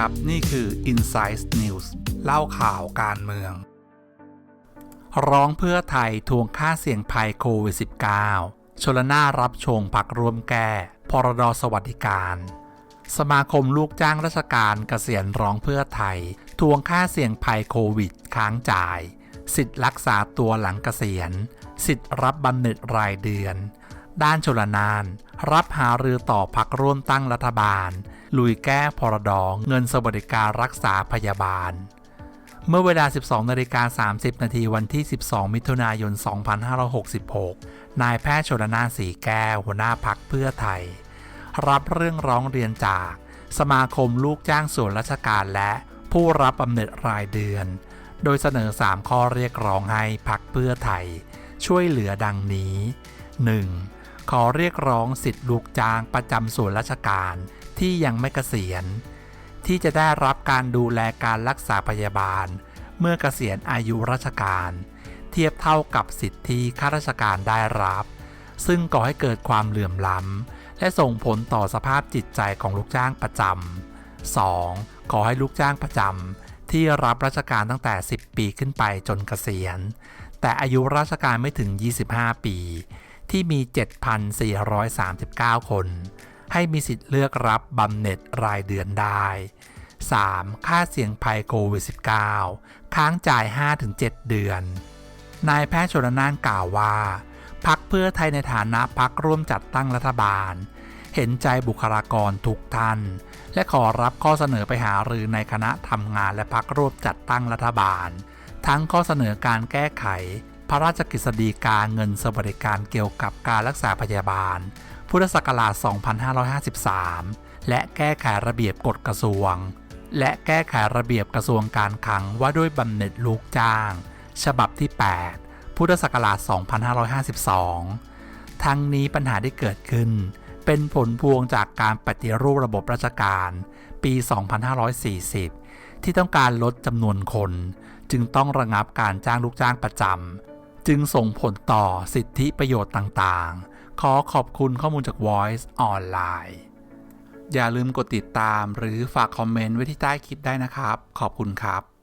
ครับ นี่คือ Insight News เล่าข่าวการเมือง ร้องเพื่อไทยทวงค่าเสี่ยงภัยโควิด -19 ชลนารับชงพักรวมแก้ พรดสวัสดิการ สมาคมลูกจ้างราชการเกษียณร้องเพื่อไทย ทวงค่าเสี่ยงภัยโควิด ค้างจ่าย สิทธิ์รักษาตัวหลังเกษียณ สิทธิ์รับบำเหน็จรายเดือน ด้านชลนาน รับหารือต่อพักร่วมตั้งรัฐบาล ลุยแก้พรดองเงินสวัสดิการรักษาพยาบาล เมื่อเวลา 12นาฬิกา30 นาทีวันที่ 12 มิถุนายน 2566 นายแพทย์ชลนานสีแก้วหัวหน้าพักเพื่อไทย รับเรื่องร้องเรียนจากสมาคมลูกจ้างส่วนราชการและผู้รับบำเหน็จรายเดือน โดยเสนอ 3 ข้อเรียกร้องให้พักเพื่อไทย ช่วยเหลือดังนี้ 1. ขอเรียกร้องสิทธิลูกจ้างประจำส่วนราชการ ที่ยังไม่เกษียณ ที่จะได้รับการดูแลการรักษาพยาบาล เมื่อเกษียณอายุราชการ เทียบเท่ากับสิทธิข้าราชการได้รับ ซึ่งก่อให้เกิดความเหลื่อมล้ำ และส่งผลต่อสภาพจิตใจของลูกจ้างประจำ 2. ขอให้ลูกจ้างประจำที่รับราชการตั้งแต่ 10 ปีขึ้นไปจนเกษียณ แต่อายุราชการไม่ถึง 25 ปีที่มี 7,439 คน ให้มีสิทธิ์เลือกรับบำเหน็จรายเดือนได้ 3. ค่าเสี่ยงภัยโควิด -19 ค้างจ่าย 5-7 เดือน นายแพทย์ชนน่านกล่าวว่าพักเพื่อไทยในฐานะพักร่วมจัดตั้งรัฐบาล เห็นใจบุคลากรทุกท่าน และขอรับข้อเสนอไปหารือในคณะทำงานและพักร่วมจัดตั้งรัฐบาล ทั้งข้อเสนอการแก้ไข พระราชกฤษฎีกาเงินสวัสดิการเกี่ยวกับการรักษาพยาบาล พุทธศักราช 2553 และแก้ไขระเบียบกฎกระทรวง และแก้ไขระเบียบกระทรวงการคลังว่าด้วยบำเหน็จลูกจ้าง ฉบับที่ 8 พุทธศักราช 2552 ทั้งนี้ปัญหาที่เกิดขึ้น เป็นผลพวงจากการปฏิรูประบบราชการ ปี 2540 ที่ต้องการลดจำนวนคน จึงต้องระงับการจ้างลูกจ้างประจำ จึงส่งผลต่อสิทธิประโยชน์ต่างๆ ขอขอบคุณข้อมูลจาก Voice ออนไลน์อย่าลืมกดติดตามหรือฝากคอมเมนต์ไว้ที่ใต้คลิปได้นะครับ ขอบคุณครับ